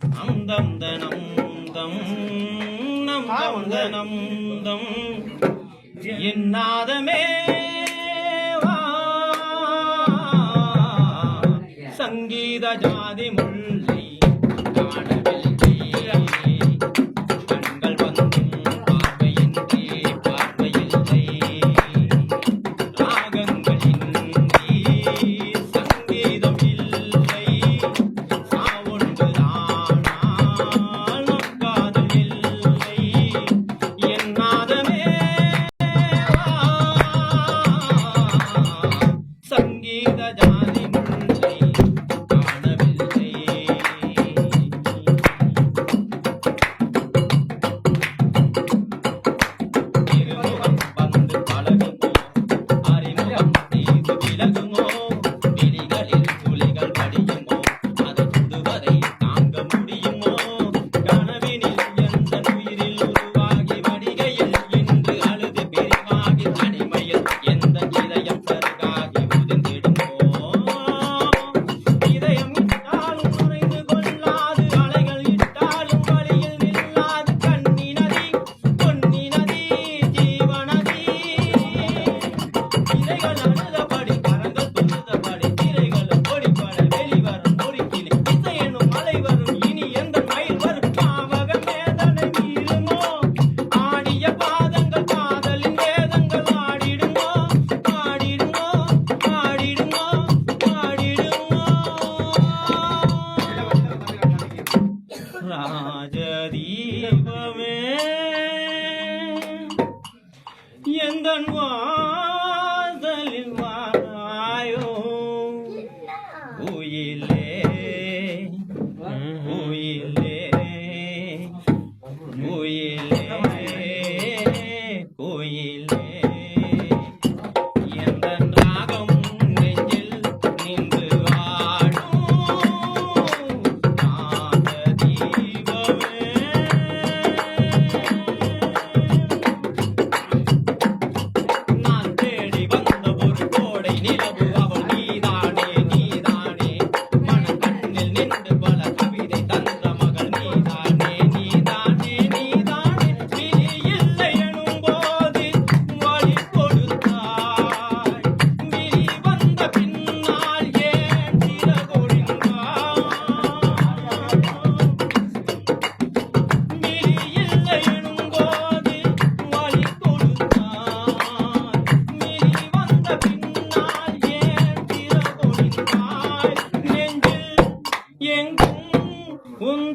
அந்தம் தனம் தம் நம் தனம் தம் இந்நாதமே சங்கீத ஜாதி முல்லை Quân.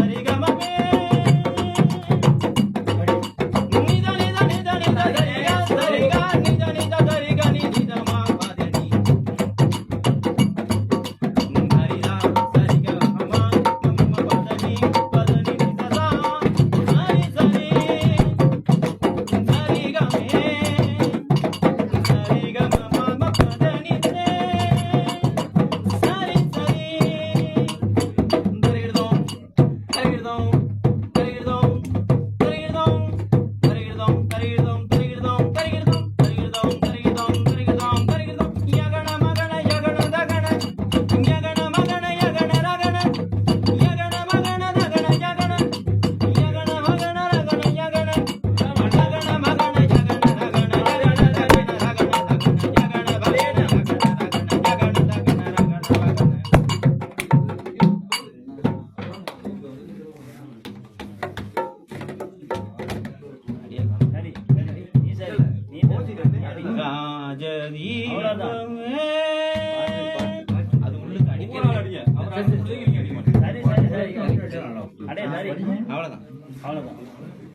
அஜதி அது உள்ளுக்கு அடிக்க அவ்வளோதான். அவ்வளோதான்.